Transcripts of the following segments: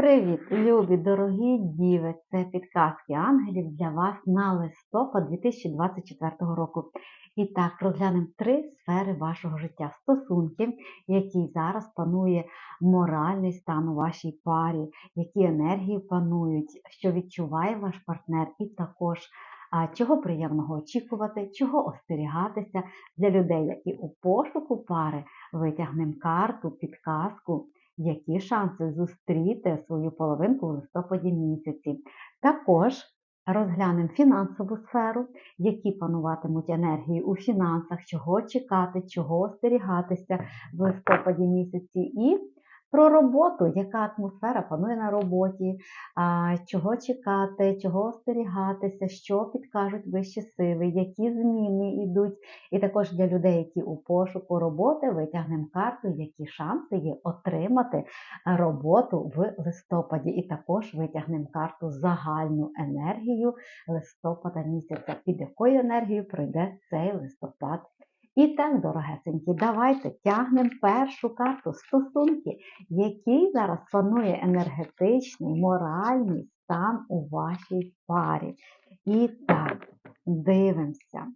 Привіт, любі, дорогі діви! Це підказки ангелів для вас на листопад 2024 року. І так, розглянемо три сфери вашого життя: стосунки, які зараз панує моральний стан у вашій парі, які енергії панують, що відчуває ваш партнер, і також чого приємного очікувати, чого остерігатися для людей, які у пошуку пари витягнемо карту, підказку які шанси зустріти свою половинку в листопаді місяці. Також розглянемо фінансову сферу, які пануватимуть енергії у фінансах, чого чекати, чого остерігатися в листопаді місяці. і про роботу, яка атмосфера панує на роботі, чого чекати, чого остерігатися, що підкажуть вищі сили, які зміни йдуть. І також для людей, які у пошуку роботи витягнемо карту, які шанси є отримати роботу в листопаді. І також витягнемо карту загальну енергію листопада місяця, під якою енергією пройде цей листопад і так, дорогесенькі, давайте тягнемо першу карту стосунки, який зараз панує енергетичний, моральний стан у вашій парі. І так, дивимося.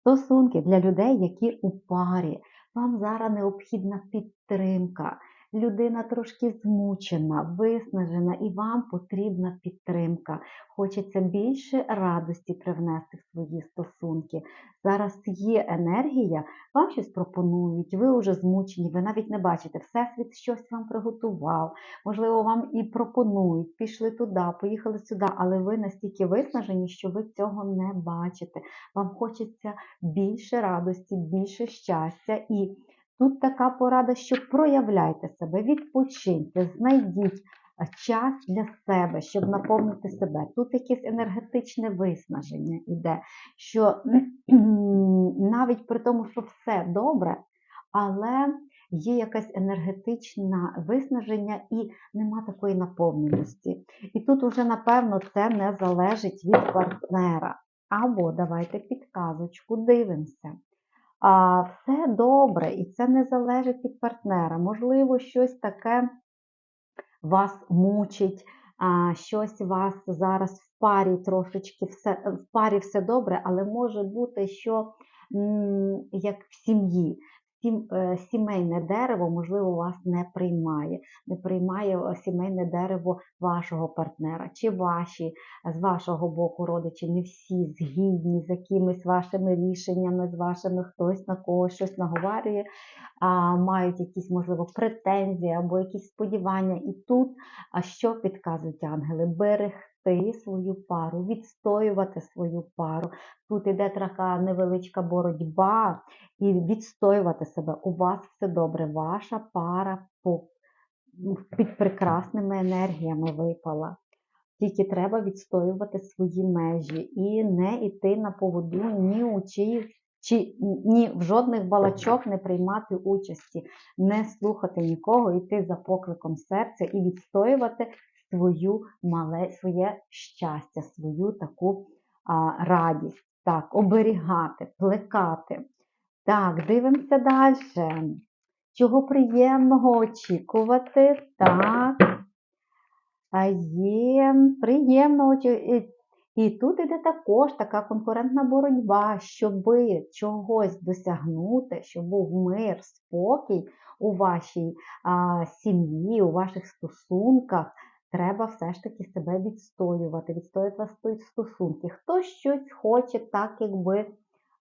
Стосунки для людей, які у парі. Вам зараз необхідна підтримка людина трошки змучена, виснажена, і вам потрібна підтримка. Хочеться більше радості привнести в свої стосунки. Зараз є енергія, вам щось пропонують, ви вже змучені, ви навіть не бачите, Всесвіт щось вам приготував. Можливо, вам і пропонують, пішли туди, поїхали сюди, але ви настільки виснажені, що ви цього не бачите. Вам хочеться більше радості, більше щастя. і Тут така порада, що проявляйте себе, відпочиньте, знайдіть час для себе, щоб наповнити себе. Тут якесь енергетичне виснаження йде, що навіть при тому, що все добре, але є якесь енергетичне виснаження і нема такої наповненості. І тут уже, напевно, це не залежить від партнера. Або давайте підказочку, дивимося а, все добре, і це не залежить від партнера. Можливо, щось таке вас мучить, а, щось вас зараз в парі трошечки все, в парі все добре, але може бути, що як в сім'ї. Е, сімейне дерево, можливо, вас не приймає, не приймає е, сімейне дерево вашого партнера, чи ваші з вашого боку родичі, не всі згідні з якимись вашими рішеннями, з вашими хтось на когось щось наговарює, а мають якісь, можливо, претензії або якісь сподівання. І тут, а що підказують ангели? Берег берегти свою пару, відстоювати свою пару. Тут іде така невеличка боротьба і відстоювати себе. У вас все добре, ваша пара під прекрасними енергіями випала. Тільки треба відстоювати свої межі і не йти на поводу ні у чиїх, чи ні в жодних балачок не приймати участі, не слухати нікого, йти за покликом серця і відстоювати свою мале, своє щастя, свою таку а, радість. Так, оберігати, плекати. Так, дивимося далі. Чого приємного очікувати? Так. Є приємно очікувати. І тут іде також така конкурентна боротьба, щоб чогось досягнути, щоб був мир, спокій у вашій а, сім'ї, у ваших стосунках треба все ж таки себе відстоювати, відстоювати стосунки. Хто щось хоче, так якби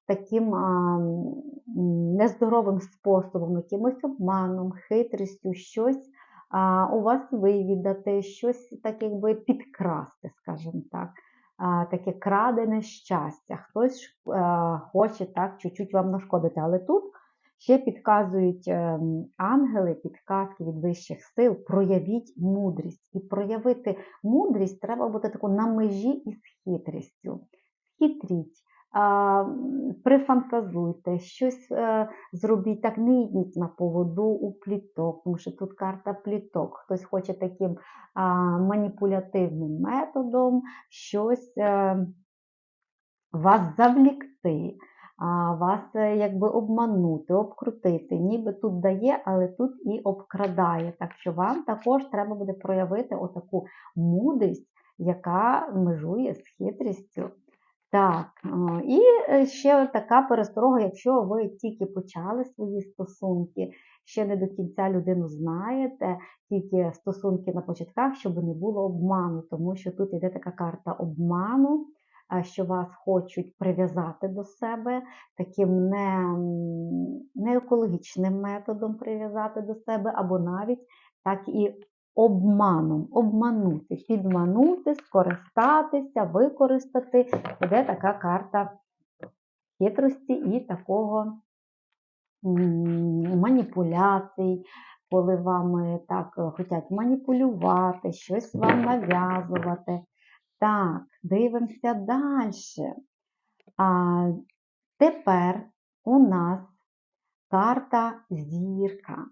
таким а, нездоровим способом, якимось обманом, хитрістю, щось а, у вас вивідати, щось так якби підкрасти, скажімо так. Таке крадене щастя, хтось а, хоче так чуть-чуть вам нашкодити. Але тут Ще підказують ем, ангели, підказки від вищих сил, проявіть мудрість. І проявити мудрість треба бути таку на межі із хитрістю. Хитріть, прифантазуйте, щось е, зробіть, так не йдіть на поводу у пліток, тому що тут карта пліток. Хтось хоче таким маніпулятивним методом щось е, вас завлікти вас е, якби обманути, обкрутити. Ніби тут дає, але тут і обкрадає. Так що вам також треба буде проявити отаку мудрість, яка межує з хитрістю. Так, і е, ще така пересторога, якщо ви тільки почали свої стосунки, ще не до кінця людину знаєте, тільки стосунки на початках, щоб не було обману, тому що тут йде така карта обману, що вас хочуть прив'язати до себе таким не, не екологічним методом прив'язати до себе, або навіть так і обманом, обманути, підманути, скористатися, використати. Іде така карта хитрості і такого маніпуляцій, коли вами так е, хочуть маніпулювати, щось вам нав'язувати. Так, дивимося далі. А, тепер у нас карта зірка.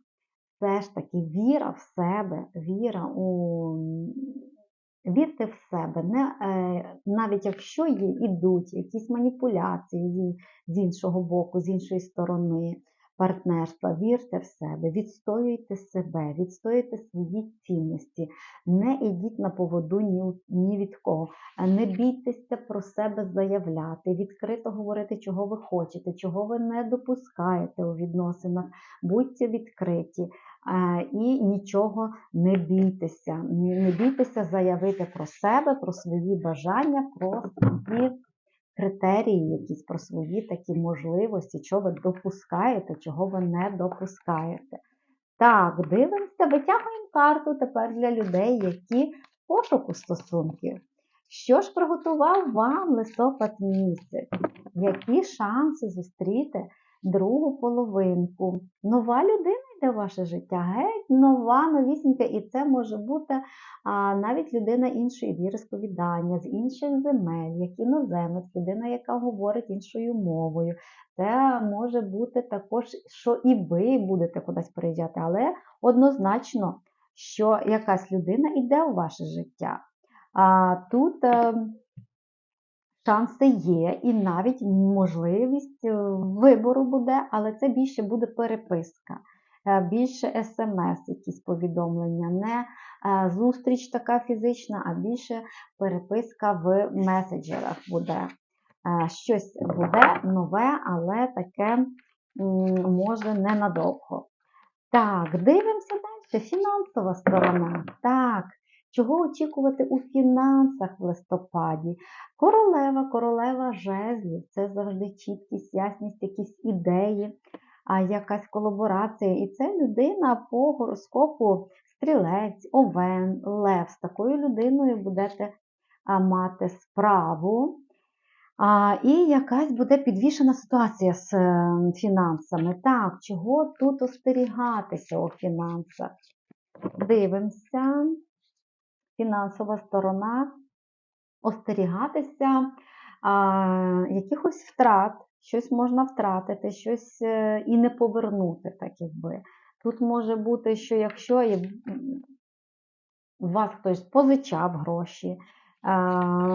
Все ж таки віра в себе, віра у вірте в себе, не, е, навіть якщо є, ідуть якісь маніпуляції з іншого боку, з іншої сторони партнерства, вірте в себе, відстоюйте себе, відстоюйте свої цінності, не йдіть на поводу ні, від кого, не бійтеся про себе заявляти, відкрито говорити, чого ви хочете, чого ви не допускаєте у відносинах, будьте відкриті. е, І нічого не бійтеся. Не бійтеся заявити про себе, про свої бажання, про свої критерії, якісь про свої такі можливості, що ви допускаєте, чого ви не допускаєте. Так, дивимося, витягуємо карту тепер для людей, які в пошуку стосунків. Що ж приготував вам листопад місяць? Які шанси зустріти другу половинку? Нова людина йде в ваше життя, геть нова, новісінька, і це може бути а, навіть людина іншої віросповідання, з інших земель, як іноземець, людина, яка говорить іншою мовою. Це може бути також, що і ви будете кудись приїжджати, але однозначно, що якась людина йде у ваше життя. А тут е, шанси є, і навіть можливість е, вибору буде, але це більше буде переписка, е, більше смс, якісь повідомлення, не е, зустріч така фізична, а більше переписка в меседжерах буде. Щось буде нове, але таке може ненадовго. Так, дивимося далі. Фінансова сторона. Так, чого очікувати у фінансах в листопаді? Королева, королева жезлів це завжди чіткість, ясність, якісь ідеї, якась колаборація. І це людина по гороскопу стрілець, овен, лев. З такою людиною будете мати справу. А, і якась буде підвішена ситуація з е, фінансами. Так, чого тут остерігатися у фінансах? Дивимося. Фінансова сторона. Остерігатися а, якихось втрат, щось можна втратити, щось е, і не повернути, так якби. Тут може бути, що якщо у вас хтось позичав гроші,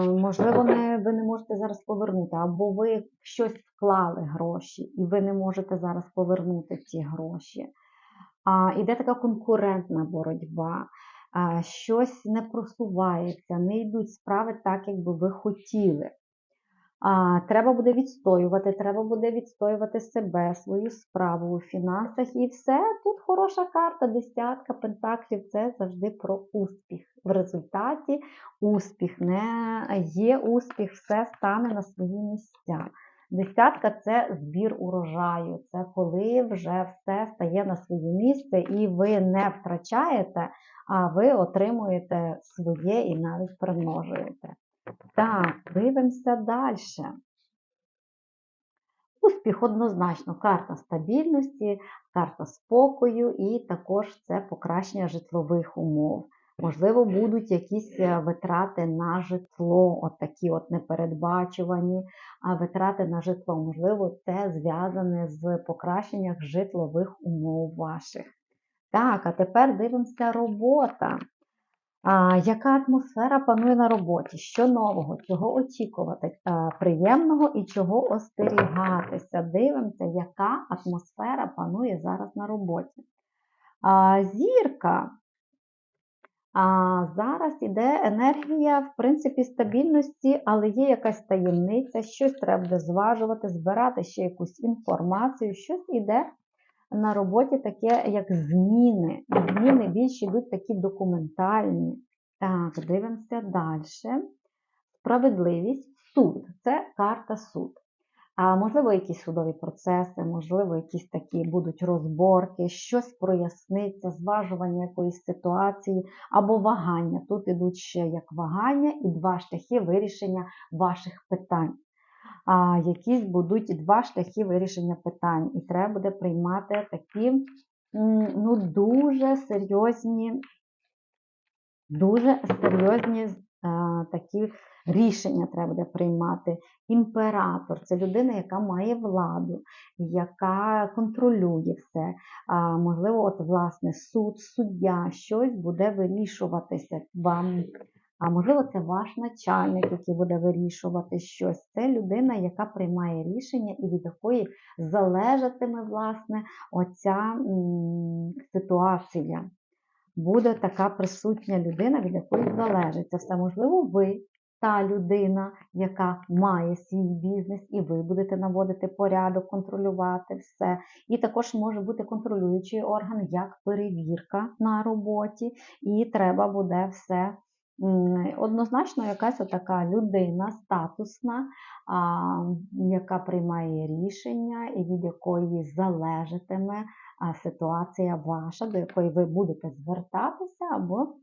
можливо, не, ви не можете зараз повернути, або ви щось вклали гроші, і ви не можете зараз повернути ці гроші. А, іде така конкурентна боротьба, щось не просувається, не йдуть справи так, як би ви хотіли. Треба буде відстоювати, треба буде відстоювати себе, свою справу у фінансах. І все тут хороша карта, десятка пентаклів це завжди про успіх. В результаті успіх, не є успіх, все стане на свої місця. Десятка це збір урожаю, це коли вже все стає на своє місце і ви не втрачаєте, а ви отримуєте своє і навіть примножуєте. Так, дивимося далі. Успіх однозначно, карта стабільності, карта спокою і також це покращення житлових умов. Можливо, будуть якісь е, витрати на житло, от такі от непередбачувані витрати на житло. Можливо, це зв'язане з покращенням житлових умов ваших. Так, а тепер дивимося робота. А, яка атмосфера панує на роботі? Що нового? Чого очікувати? А, приємного і чого остерігатися? Дивимося, яка атмосфера панує зараз на роботі. А, зірка. А зараз іде енергія, в принципі, стабільності, але є якась таємниця, щось треба зважувати, збирати ще якусь інформацію, щось іде на роботі таке, як зміни. Зміни більш йдуть такі документальні. Так, дивимося далі. Справедливість, суд це карта суд. А можливо, якісь судові процеси, можливо, якісь такі будуть розборки, щось проясниться, зважування якоїсь ситуації або вагання. Тут ідуть ще як вагання і два шляхи вирішення ваших питань. А, якісь будуть два шляхи вирішення питань. І треба буде приймати такі ну, дуже серйозні, дуже серйозні такі рішення треба буде приймати. Імператор це людина, яка має владу, яка контролює все. А, можливо, от власне суд, суддя, щось буде вирішуватися вам. А можливо, це ваш начальник, який буде вирішувати щось. Це людина, яка приймає рішення і від якої залежатиме власне оця м, ситуація. Буде така присутня людина, від якої залежить. Це можливо, ви та людина, яка має свій бізнес, і ви будете наводити порядок, контролювати все. І також може бути контролюючий орган, як перевірка на роботі, і треба буде все. Однозначно, якась така людина статусна, яка приймає рішення і від якої залежатиме ситуація ваша, до якої ви будете звертатися, або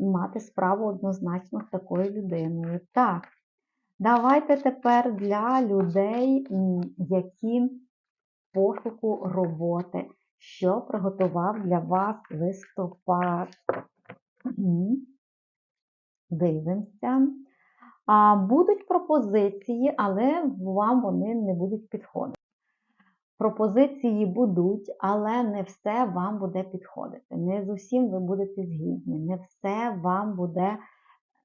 мати справу однозначно з такою людиною. Так, давайте тепер для людей, які пошуку роботи, що приготував для вас листопад. Дивимося. А, будуть пропозиції, але вам вони не будуть підходити. Пропозиції будуть, але не все вам буде підходити. Не з усім ви будете згідні, не все вам буде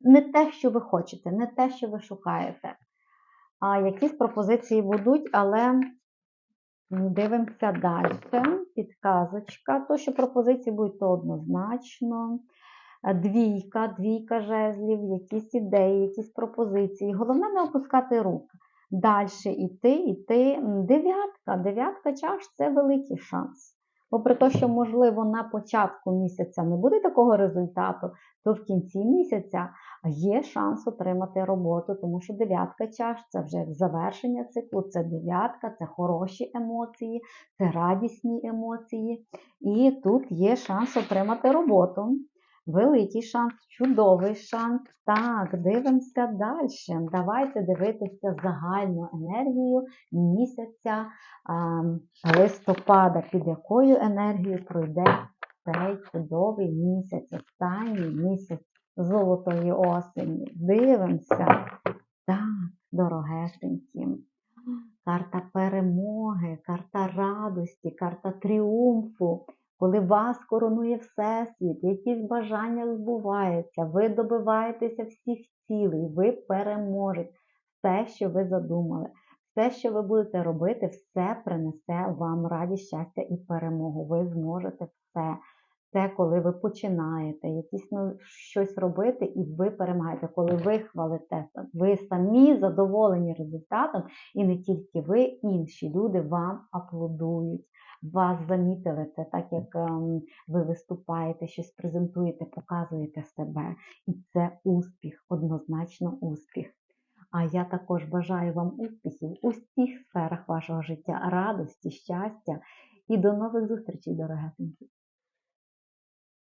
не те, що ви хочете, не те, що ви шукаєте. А якісь пропозиції будуть, але дивимося далі. Підказочка. То, що пропозиції будуть, то однозначно. Двійка, двійка жезлів, якісь ідеї, якісь пропозиції. Головне не опускати рук. Далі йти, йти. Дев'ятка. Дев'ятка чаш це великий шанс. Попри те, що, можливо, на початку місяця не буде такого результату, то в кінці місяця є шанс отримати роботу, тому що дев'ятка чаш це вже завершення циклу, це дев'ятка, це хороші емоції, це радісні емоції. І тут є шанс отримати роботу. Великий шанс, чудовий шанс. Так, дивимося далі. Давайте дивитися загальну енергію місяця а, листопада, під якою енергією пройде цей чудовий місяць, останній місяць золотої осені. Дивимося. Так, дорогесенькі. Карта перемоги, карта радості, карта тріумфу коли вас коронує Всесвіт, якісь бажання збуваються, ви добиваєтеся всіх цілей, ви переможете все, що ви задумали. Все, що ви будете робити, все принесе вам радість, щастя і перемогу. Ви зможете все. Це коли ви починаєте якісь ну, щось робити, і ви перемагаєте, коли ви хвалите, ви самі задоволені результатом, і не тільки ви, інші люди вам аплодують вас замітили, це так як ем, ви виступаєте, щось презентуєте, показуєте себе. І це успіх, однозначно успіх. А я також бажаю вам успіхів у всіх сферах вашого життя, радості, щастя і до нових зустрічей, дорогесенькі!